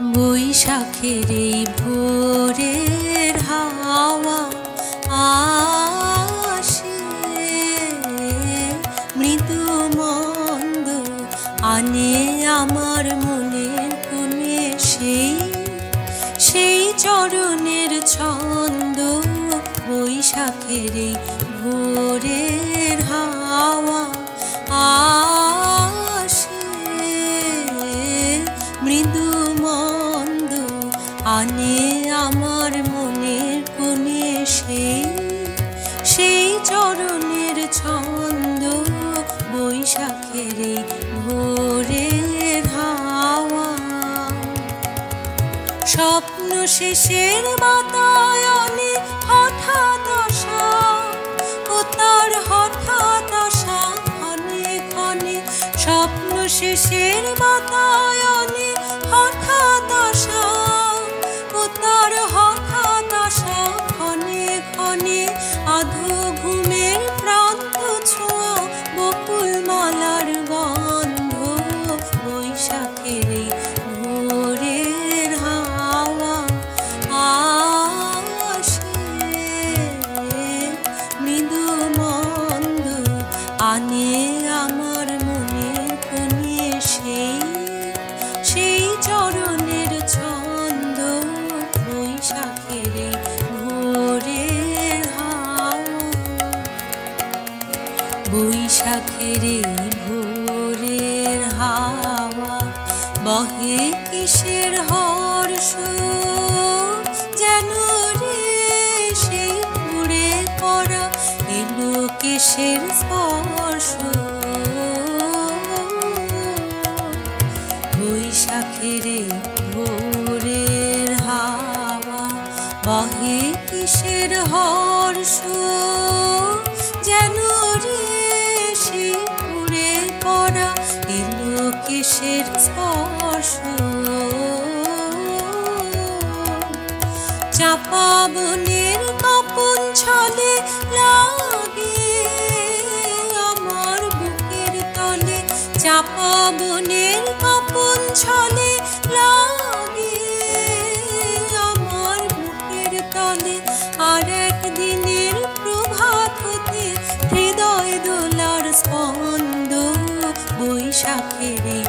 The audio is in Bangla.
বৈশাখের এই ভোরের হাওয়া আসে। মৃদু মন্দ আনে আমার মনের কোণে সেই সেই চরণের ছন্দ বৈশাখের এই ভোরের হাওয়া। আনে আমার মনের কোণে সেই সেই চরণের ছন্দ বৈশাখের ভোরের হাওয়া স্বপ্ন শেষের বাতায়নে হঠাৎ আসা ও তার হঠাৎ আসা ক্ষণে ক্ষণে স্বপ্ন শেষের বাতায়নে আনে আমার মনে কোণে সেই সেই চরণের ছন্দ বৈশাখের এই ভোরের হাওয়া। বৈশাখের ভোরের হাওয়া বহে কিসের কিসের স্পর্শ? বৈশাখের ভোরের হাওয়া বহে কিসের হর্ষ? যেন রে উড়ে পড়া এলো কিসের স্পর্শ? চাপা বনের ছলে লাগে, আমার বুকের তলে চাপা বনের কাপন ছলে লাগে, আমার বুকের তলে আর একদিনের প্রভাত হতে হৃদয় দোলার স্পন্দ বৈশাখের